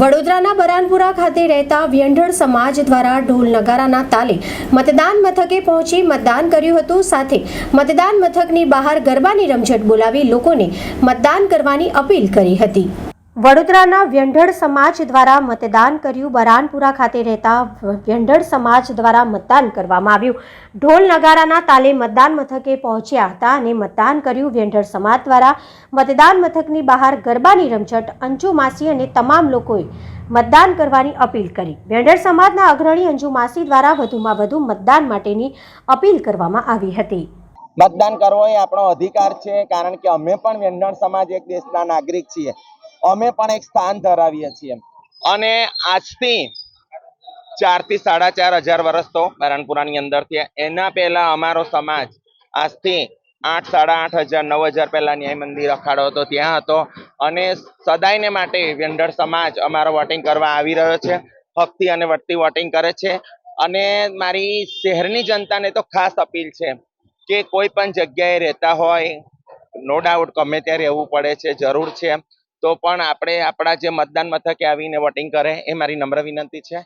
વડોદરાના બરાનપુરા ખાતે રહેતા વ્યંઢળ સમાજ દ્વારા ઢોલ નગારાના તાલે મતદાન મથકે પહોંચી મતદાન કર્યું હતું. સાથે મતદાન મથકની બહાર ગરબાની રમઝટ બોલાવી લોકોને મતદાન કરવાની અપીલ કરી હતી. વડોદરાના વ્યંઢળ સમાજ દ્વારા મતદાન કર્યું બરાનપુરા ખાતે રહેતા વ્યંઢળ સમાજ દ્વારા મતદાન કરવામાં આવ્યું. ઢોલ નગારાના તાલે મતદાન મથકે પહોંચ્યા હતા અને મતદાન કર્યું વ્યંઢળ સમાજ દ્વારા. મતદાન મથકની બહાર ગરબાની રમઝટ અંજુ માસી અને તમામ લોકોએ મતદાન કરવાની અપીલ કરી. વ્યંઢળ સમાજના અગ્રણી અંજુ માસી દ્વારા વધુમાં વધુ મતદાન માટેની અપીલ કરવામાં આવી હતી. મતદાન કરવો એ આપણો અધિકાર છે, કારણ કે અમે પણ વ્યંઢણ સમાજ એક દેશના નાગરિક છીએ. અમે પણ એક સ્થાન ધરાવીએ છીએ. અને આજથી ચારથી સાડા ચાર હજાર વર્ષ તો નારાયણપુરાની અંદર થયા એના પહેલા અમારો સમાજ આજથી આઠ, સાડા આઠ હજાર, નવ હજાર પહેલા ન્યાય મંદિર અખાડો હતો, ત્યાં હતો. અને સદાયને માટે વ્યંઢળ સમાજ અમારો વોટિંગ કરવા આવી રહ્યો છે. ભક્તિ અને વટતી વોટિંગ કરે છે. અને મારી શહેરની જનતાને તો ખાસ અપીલ છે કે કોઈ પણ જગ્યાએ રહેતા હોય નો ડાઉટ ગમે ત્યાં રહેવું પડે છે, જરૂર છે. તો પણ આપણે આપણા જે મતદાન મથકે આવીને વોટિંગ કરે એ મારી નમ્ર વિનંતી છે.